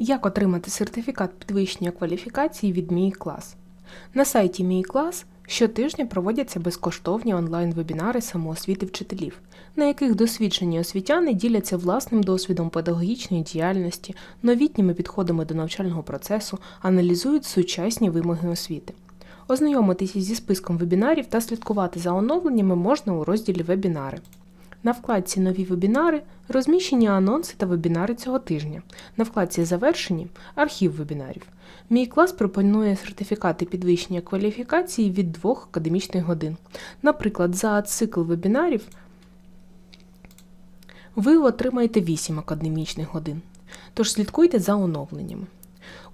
Як отримати сертифікат підвищення кваліфікації від Мій клас? На сайті Мій клас щотижня проводяться безкоштовні онлайн-вебінари самоосвіти вчителів, на яких досвідчені освітяни діляться власним досвідом педагогічної діяльності, новітніми підходами до навчального процесу, аналізують сучасні вимоги освіти. Ознайомитися зі списком вебінарів та слідкувати за оновленнями можна у розділі Вебінари. На вкладці Нові вебінари розміщені анонси та вебінари цього тижня. На вкладці Завершені архів вебінарів. Мій клас пропонує сертифікати підвищення кваліфікації від двох академічних годин. Наприклад, за цикл вебінарів ви отримаєте 8 академічних годин. Тож слідкуйте за оновленнями.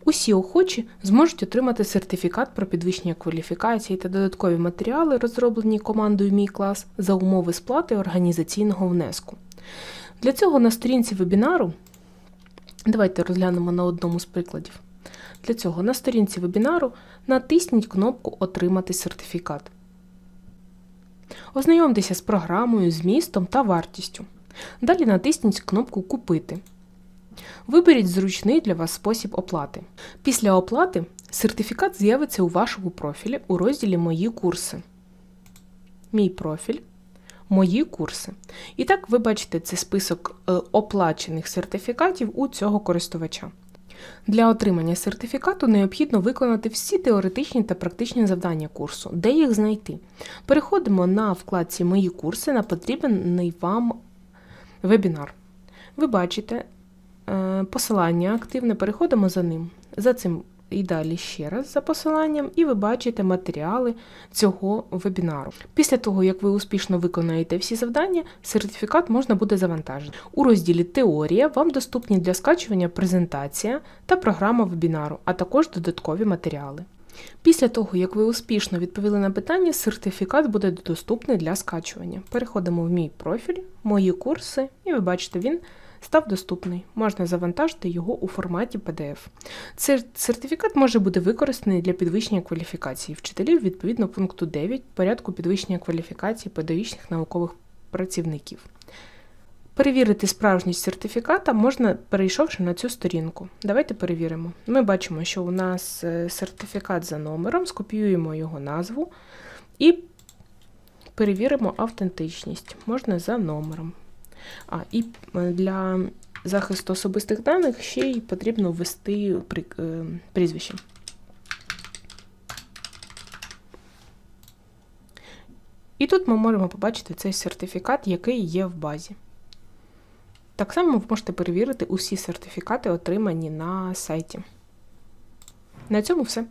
Усі охочі зможуть отримати сертифікат про підвищення кваліфікації та додаткові матеріали, розроблені командою Мій клас за умови сплати організаційного внеску. Для цього на сторінці вебінару давайте розглянемо на одному з прикладів. Для цього на сторінці вебінару натисніть кнопку Отримати сертифікат. Ознайомтеся з програмою, змістом та вартістю. Далі натисніть кнопку Купити. Виберіть зручний для вас спосіб оплати. Після оплати сертифікат з'явиться у вашому профілі у розділі Мої курси. Мій профіль. Мої курси. І так ви бачите цей список е, оплачених сертифікатів у цього користувача. Для отримання сертифікату необхідно виконати всі теоретичні та практичні завдання курсу. Де їх знайти? Переходимо на вкладці Мої курси на потрібний вам вебінар. Ви бачите посилання активне, переходимо за ним. За цим і далі ще раз за посиланням, і ви бачите матеріали цього вебінару. Після того, як ви успішно виконаєте всі завдання, сертифікат можна буде завантажити. У розділі Теорія вам доступні для скачування презентація та програма вебінару, а також додаткові матеріали. Після того, як ви успішно відповіли на питання, сертифікат буде доступний для скачування. Переходимо в мій профіль, мої курси, і ви бачите, він став доступний. Можна завантажити його у форматі PDF. Цей сертифікат може бути використаний для підвищення кваліфікації вчителів відповідно пункту 9 порядку підвищення кваліфікації педагогічних наукових працівників. Перевірити справжність сертифіката можна, перейшовши на цю сторінку. Давайте перевіримо. Ми бачимо, що у нас е, сертифікат за номером, скопіюємо його назву і перевіримо автентичність. Можна за номером. А, і е, для захисту особистих даних ще й потрібно ввести е, прізвище. І тут ми можемо побачити цей сертифікат, який є в базі. Так само ви можете перевірити усі сертифікати, отримані на сайті. На цьому все.